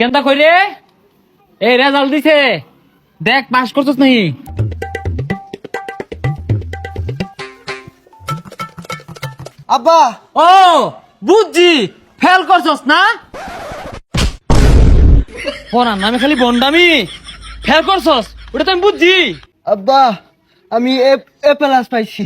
কেনটা কই রে এই রেজাল্ট দিছে। দেখ পাস করছস নাকি? আব্বা! ও বুঝছি। ফেল করছস না? পড়ার নামে খালি বন্ডামি। ফেল করছস? ওটা তো আমি বুঝছি। আব্বা আমি এ এ প্লাস পাইছি।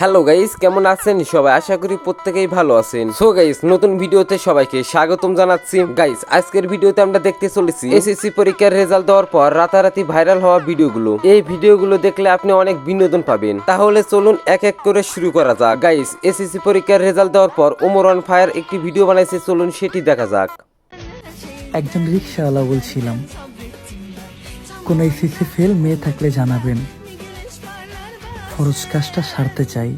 হ্যালো গাইস কেমন আছেন? সবাই আশা করি প্রত্যেকেই ভালো আছেন। সো গাইস নতুন ভিডিওতে সবাইকে স্বাগতম জানাচ্ছি। গাইস আজকের ভিডিওতে আমরা দেখতে চলেছি এসএসসি পরীক্ষার রেজাল্ট দেওয়ার পর রাতারাতি ভাইরাল হওয়া ভিডিওগুলো। এই ভিডিওগুলো দেখলে আপনি অনেক বিনোদন পাবেন। তাহলে চলুন এক এক করে শুরু করা যাক। গাইস এসএসসি পরীক্ষার রেজাল্ট দেওয়ার পর ওমর অন ফায়ার একটি ভিডিও বানাইছে। চলুন সেটি দেখা যাক। একজন রিক্সাওয়ালা বলছিলাম, কোনো এসিসি ফেল মেয়ে থাকলে জানাবেন। ফরজ কাজটা সারতে চাই।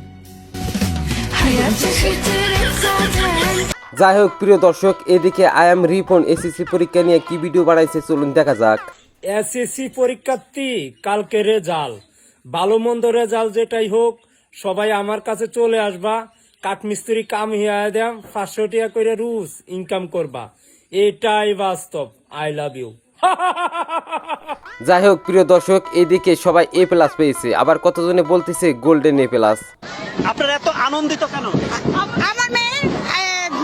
যাই হোক প্রিয় দর্শক এদিকে আই এম রিপন এসএসসি পরীক্ষা নিয়ে কি ভিডিও বানাইছে চলুন দেখা যাক। এসএসসি পরীক্ষার্থী কালকে রেজাল্ট ভালো মন্দ রেজাল্ট যেটাই হোক সবাই আমার কাছে চলে আসবা। কাঠমিস্ত্রি কাম হিয়া দেম পাঁচশো টাকা করে রুস ইনকাম করবা। এটাই বাস্তব। আই লাভ ইউ যাই হোক প্রিয় দর্শক এদিকে সবাই এ প্লাস পেয়েছে। আবার কতজনে বলতেছে গোল্ডেন এ প্লাস আপনারা এত আনন্দিত কেন? আমার মেয়ে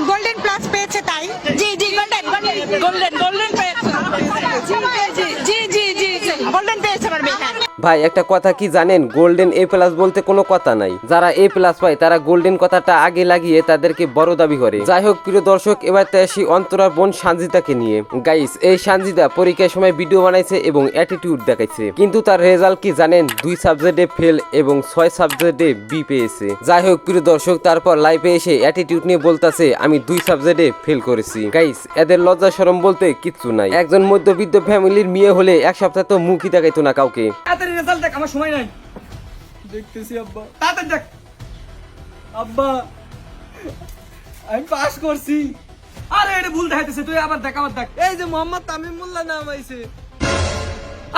গোল্ডেন প্লাস পেয়েছে তাই। জি জি গোল্ডেন গোল্ডেন ভাই, একটা কথা কি জানেন? গোল্ডেন এ প্লাস বলতে কোনো কথা নাই। যারা এ প্লাস পায়, তারা গোল্ডেন কথাটা আগে লাগিয়ে তাদেরকে বড় দাবি করে। যাই হোক, প্রিয় দর্শক, এবার তো আসি অন্তরার বোন সানজিদাকে নিয়ে। গাইস এই সানজিদা পরীক্ষার সময় ভিডিও বানাইছে এবং অ্যাটিটিউড দেখাইছে। কিন্তু তার রেজাল্ট কি জানেন? দুই সাবজেক্টে ফেল এবং ছয় সাবজেক্টে বি পেয়েছে। যাই হোক, প্রিয় দর্শক, তারপর লাইভে এসে অ্যাটিটিউড নিয়ে বলতাছে, আমি দুই সাবজেক্টে ফেল করেছি। গাইস এদের লজ্জা শরম বলতে কিচ্ছু নাই। একজন মধ্যবিত্ত ফ্যামিলির মেয়ে হলে এক সপ্তাহ তো মুখই দেখাইতো না কাউকে। রেজাল্ট দেখ আমার সময় নাই। দেখতেছি আব্বা। তাড়াতাড়ি দেখ। আব্বা আমি পাস করছি। আরে এটা ভুল দেখাইতেছে তুই আবার দেখ আবার দেখ। এই যে মোহাম্মদ তামিম মোল্লা নাম আইছে।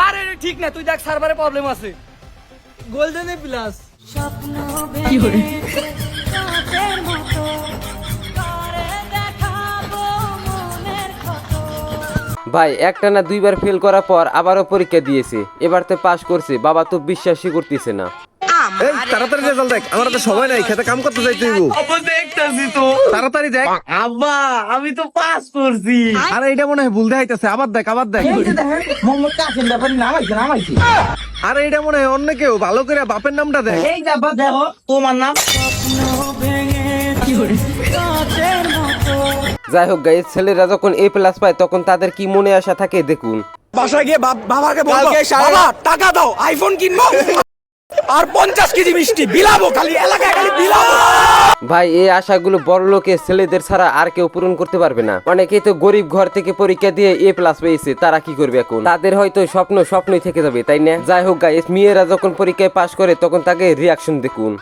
আরে এটা ঠিক না তুই দেখ সার্ভারে প্রবলেম আছে। গোল্ডেন প্লাস স্বপ্ন ভেঙে কাঁচের ভাই একটা না দুইবার ফেল করার পর আবারও পরীক্ষা দিয়েছে। এবার তো পাশ করছে বাবা তো বিশ্বাসই করতেছে না। এই তাড়াতাড়ি রেজাল্ট দেখ আমার তো সময় নাই খেতে কাম করতে যাইতে হইব। দেখতেছি তো। তাড়াতাড়ি দেখ। আব্বা আমি তো পাস করছি। আরে এটা মনে হয় ভুল দেখাইতেছে আবার দেখ আবার দেখ। মোহাম্মদ কাসিম ব্যাপারে নামাইছে নামাইছে। আরে এটা মনে হয় অন্য কেউ ভালো করে বাপের নামটা দেখ। এই দেখো তোমার নাম। যাই হোক গাইজ ছেলেরা যখন এ প্লাস পায় তখন তাদের কি মনে আসা থাকে দেখুন। বাসায় গিয়ে বাবাকে বলব বাবা টাকা দাও আইফোন কিনবো। আর পঞ্চাশ কেজি মিষ্টি বিলাবো খালি এলাকায় খালি বিলাবো। ভাই এই আশাগুলো বড় লোকের ছেলেদের ছাড়া আর কেউ পূরণ করতে পারবে না। অনেকেই তো গরিব ঘর থেকে পরীক্ষা দিয়ে এ প্লাস পেয়েছে তারা কি করবে এখন? তাদের হয়তো স্বপ্ন স্বপ্নই থেকে যাবে তাই না? যাই হোক গাইজ মেয়েরা যখন পরীক্ষায় পাশ করে তখন তাকে রিয়াকশন দেখুন।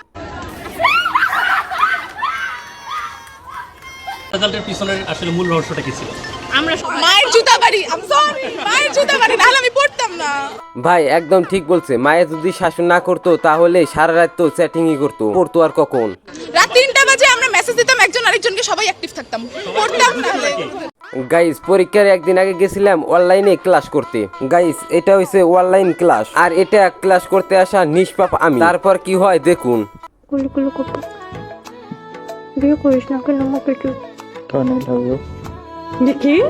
রেজাল্টের পিছনের আসলে মূল রহস্যটা কি ছিল? আমরা মায়ের জুতা বাড়ি আম সরি মায়ের জুতা বাড়ি নাহলে আমি পড়তাম না। ভাই একদম ঠিক বলছে মায়ে যদি শাসন না করতো তাহলে সারা রাত তো চ্যাটিংই করতো পড়তো আর কখন? রাত তিনটা বাজে আমরা মেসেজ দিতাম একজন আরেকজনকে সবাই অ্যাক্টিভ থাকতাম। পড়তাম গাইস পরীক্ষার একদিন আগে গেছিলাম অনলাইনে ক্লাস করতে। গাইস এটা হইছে অনলাইন ক্লাস আর এটা ক্লাস করতে আসা নিষ্পাপ আমি। তারপর কি হয় দেখুন। বিয়ে করিস না কেন আমাকে Tornel Hoyo. ¿De qué?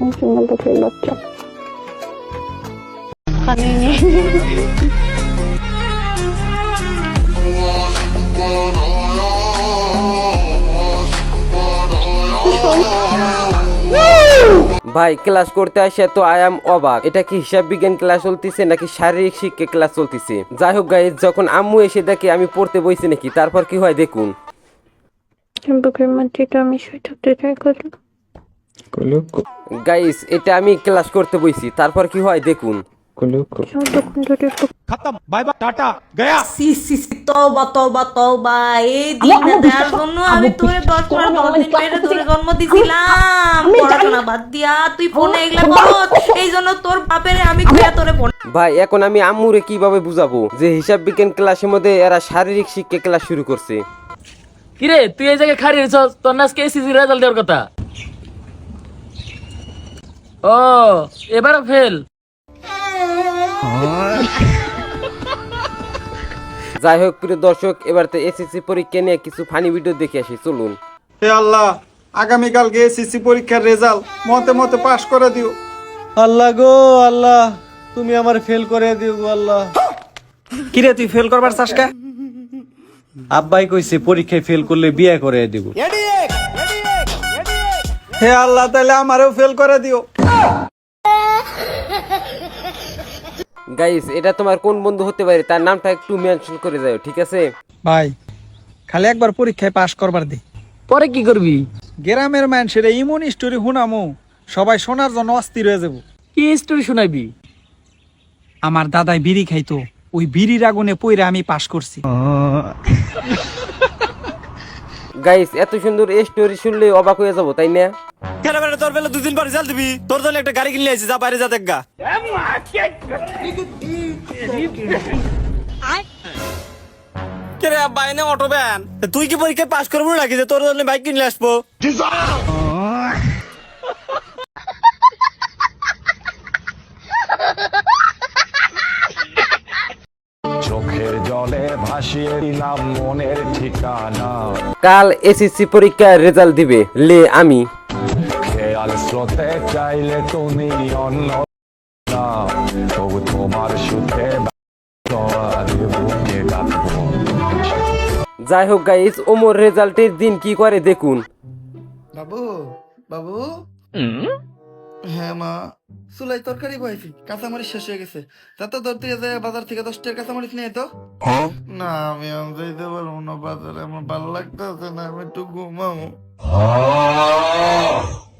Hace una ভাই ক্লাস করতে আসে তো আই এম অবাক। এটা কি হিসাব বিজ্ঞান ক্লাস চলতেছে নাকি শারীরিক শিক্ষা ক্লাস চলতেছে? যাই হোক গাইজ যখন আম্মু এসে দেখে আমি পড়তে বইছি নাকি তারপর কি হয় দেখুন। বুকের আমি শুয়ে থাকতে চাই গাইস এটা আমি ক্লাস করতে বইছি তারপর কি হয় দেখুন। চোদ্দ ঘণ্টা খতম বাই বাই টাটা গয়া সি সি সি তওবা তওবা তওবা এই দিনটা দেওয়ার জন্য আমি তোরে দশ মাস দশ দিন পেটে তোরে জন্ম দিছিলাম। পড়াশোনা বাদ দিয়া তুই ফোনে এগুলা করত এই জন্য তোর বাপেরে আমি কইয়া তোরে ফোন ভাই এখন আমি আম্মুরে কীভাবে বুঝাবো যে হিসাব বিজ্ঞান ক্লাসের মধ্যে এরা শারীরিক শিক্ষা ক্লাস শুরু করছে? কিরে তুই এই জায়গায় খাড়ি রেছ তোর না আজকে এসিসি রেজাল্ট দেওয়ার কথা? ও এবারও ফেল যাই হোক প্রিয় দর্শক এবার তো এসএসসি পরীক্ষা নিয়ে কিছু ফানি ভিডিও দেখে আসি চলুন। হে আল্লাহ আগামীকালকে এসএসসি পরীক্ষার রেজাল্ট মতে মতে পাশ করে দিও। আল্লাহ গো আল্লাহ তুমি আমার ফেল করে দিও গো আল্লাহ। কিরে তুই ফেল করবার চাসকা আব্বাই কইছে পরীক্ষায় ফেল করলে বিয়ে করে দিব। হে আল্লাহ তাহলে আমারও ফেল করে দিও। গাইস এটা তোমার কোন বন্ধু হতে পারে? তার নামটা একটু মেনশন করে যাও ঠিক আছে? ভাই খালি একবার পরীক্ষায় পাশ করবার দি। পরে কি করবি? গ্রামের মানুষের ইমন স্টোরি শুনামো সবাই শোনার জন্য অস্থির হয়ে যাব। কি স্টোরি শোনাবি? আমার দাদাই বিড়ি খাইতো ওই বিড়ির আগুনে পইরা আমি পাশ করছি। গাইস এত সুন্দর স্টোরি শুনলে অবাক হয়ে যাব তাই না? তোর বেলা দুদিন পর রেজাল্ট দিবি। তোর জন্য একটা গাড়ি কিনে আইছি যা বাইরে যা দেখা কে রে বাইনে অটো ভ্যান তুই কি পরীক্ষায় পাশ করব নাকি? যে তোর জন্য বাইক কিনে আসব। চোখের জলে ভাসিয়ে দিলাম মনের ঠিকানা। কাল এসএসসি পরীক্ষার রেজাল্ট দিবে। লে আমি। চাইলে তুমি অন্য না। তবু তোমার সুখে যাই হোক গাইস ওমর রেজাল্টের দিন কি করে দেখুন। বাবু বাবু? হ্যাঁ মা চুলাই তরকারি বয়েছি কাঁচামরিচ শেষ হয়ে গেছে। তা তো ধরতে যায় বাজার থেকে দশ টাকার কাঁচামরিচ নিয়ে তো? না আমি আমি যাইতে পারব না বাজারে আমার ভালো লাগতেছে না আমি একটু ঘুমাবো।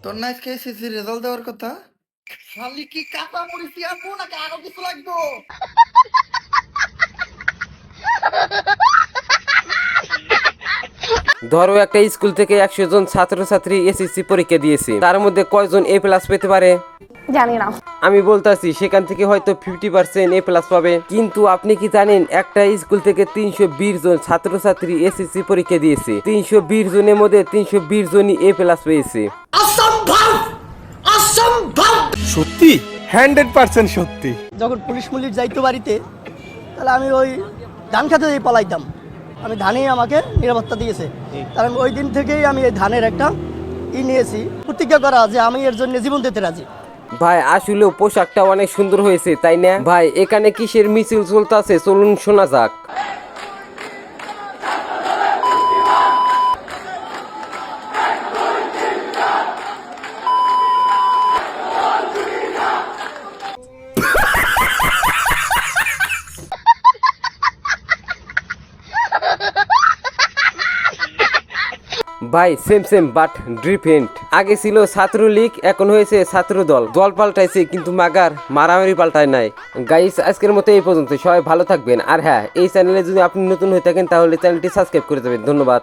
তোর না আজকে এসএসসি রেজাল্ট দেওয়ার কথা? খালি কি কাঁচামরিচ আনব নাকি আরও কিছু লাগবো? ধরো একটা স্কুল থেকে একশো জন ছাত্রছাত্রী এসএসসি পরীক্ষা দিয়েছে। তার মধ্যে কয়জন এ প্লাস পেতে পারে? জানি না। আমি বলতাছি সেখান থেকে হয়তো ফিফটি পার্সেন্ট এ প্লাস পাবে। কিন্তু আপনি কি জানেন একটা স্কুল থেকে তিনশো বিশ জন ছাত্রছাত্রী এসএসসি পরীক্ষা দিয়েছে। তিনশো বিশ জনের মধ্যে তিনশো বিশ জনই এ প্লাস পেয়েছে। সত্যি? হান্ড্রেড পার্সেন্ট সত্যি। যখন পুলিশ মুলিশ যাইতো বাড়িতে তাহলে আমি ওই ধান খেতে দিয়ে পালাইতাম। আমি ধানেই আমাকে নিরাপত্তা দিয়েছে। আমি ওই দিন থেকেই আমি এই ধানের একটা ই নিয়েছি। প্রতিজ্ঞা করা যে আমি এর জন্য জীবন দিতে রাজি। ভাই, আসলেও পোশাকটা অনেক সুন্দর হয়েছে, তাই না? ভাই, এখানে কিসের মিছিল চলতেছে? চলুন শোনা যাক। ভাই সেম সেম বাট ডিফারেন্ট আগে ছিল ছাত্রলীগ এখন হয়েছে ছাত্র দল। দল পাল্টাইছে, কিন্তু মাগার মারামারি পাল্টায় নাই। গাইস আজকের মতো এই পর্যন্ত সবাই ভালো থাকবেন। আর হ্যাঁ এই চ্যানেলে যদি আপনি নতুন হয়ে থাকেন, তাহলে চ্যানেলটি সাবস্ক্রাইব করে দেবেন। ধন্যবাদ।